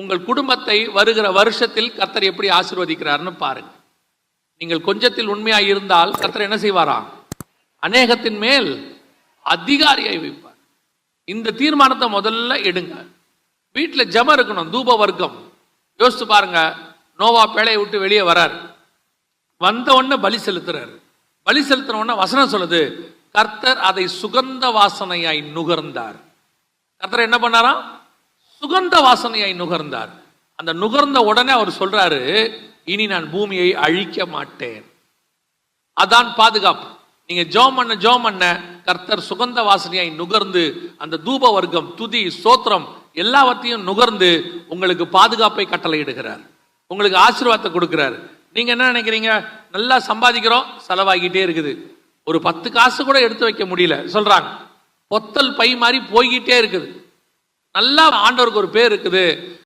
உங்கள் குடும்பத்தை வருகிற வருஷத்தில் கர்த்தர் எப்படி ஆசிர்வதிக்கிறார்னு பாருங்க. நீங்கள் கொஞ்சத்தில் உண்மையாக இருந்தால் கர்த்தர் என்ன செய்வாராம் அநேகத்தின் மேல் அதிகாரியை வைப்பார். இந்த தீர்மானத்தை முதல்ல எடுங்க. வீட்டில் ஜெபம் இருக்கணும் தூப வர்க்கம் யோசித்து பாருங்க நோவா பேழையை விட்டு வெளியே வரார். வந்த உடனே பலி செலுத்துறாரு. பலி செலுத்தின உடனே வசனம் சொல்லுது கர்த்தர் அதை சுகந்த வாசனையாய் நுகர்ந்தார். கர்த்தர் என்ன பண்ணாராம்? சுகந்த வாசனையை நுகர்ந்தார். அந்த நுகர்ந்த உடனே அவர் சொல்றாரு இனி நான் பூமியை அழிக்க மாட்டேன். அதான் பாதுகாப்பு. நீங்க ஜோம் பண்ண ஜோம் பண்ண. கர்த்தர் சுகந்த வாசனையாய் நுகர்ந்து அந்த தூப வர்க்கம் துதி சோத்திரம் எல்லாவற்றையும் நுகர்ந்து உங்களுக்கு பாதுகாப்பை கட்டளையிடுகிறார். உங்களுக்கு ஆசீர்வாதத்தை கொடுக்கிறார். நீங்க என்ன நினைக்கிறீங்க? நல்லா சம்பாதிக்கிறோம் செலவாகிட்டே இருக்குது. ஒரு பத்து காசு கூட எடுத்து வைக்க முடியல. சொல்றாங்க. பொத்தல் பை மாதிரி போய்கிட்டே இருக்குது. நல்லா ஆண்டவருக்கு ஒரு பேர் இருக்குது.